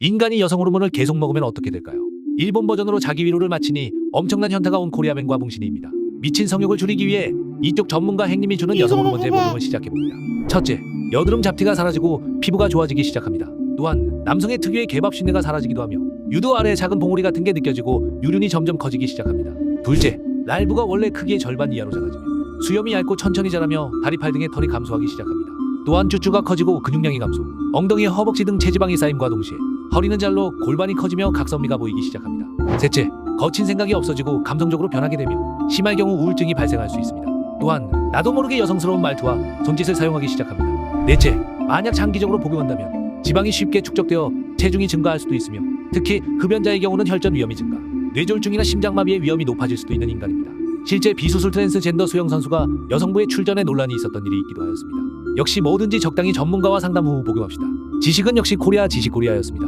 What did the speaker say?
인간이 여성 호르몬을 계속 먹으면 어떻게 될까요? 일본 버전으로 자기 위로를 마치니 엄청난 현타가 온 코리아맨과 뭉신이입니다. 미친 성욕을 줄이기 위해 이쪽 전문가 행님이 주는 여성 호르몬제 복용을 시작해봅니다. 첫째, 여드름 잡티가 사라지고 피부가 좋아지기 시작합니다. 또한 남성의 특유의 개밥 신내가 사라지기도 하며 유두 아래 작은 봉우리 같은 게 느껴지고 유륜이 점점 커지기 시작합니다. 둘째, 랄부가 원래 크기의 절반 이하로 작아지며 수염이 얇고 천천히 자라며 다리 팔 등의 털이 감소하기 시작합니다. 또한 쭈쭈가 커지고 근육량이 감소, 엉덩이, 허벅지 등 체지방이 쌓임과 동시에 허리는 잘로 골반이 커지며 각선미가 보이기 시작합니다. 셋째, 거친 생각이 없어지고 감성적으로 변하게 되며 심할 경우 우울증이 발생할 수 있습니다. 또한 나도 모르게 여성스러운 말투와 손짓을 사용하기 시작합니다. 넷째, 만약 장기적으로 복용한다면 지방이 쉽게 축적되어 체중이 증가할 수도 있으며 특히 흡연자의 경우는 혈전 위험이 증가, 뇌졸중이나 심장마비의 위험이 높아질 수도 있는 인간입니다. 실제 비수술 트랜스젠더 수영 선수가 여성부의 출전에 논란이 있었던 일이 있기도 하였습니다. 역시 뭐든지 적당히 전문가와 상담 후 복용합시다. 지식은 역시 코리아 지식 코리아였습니다.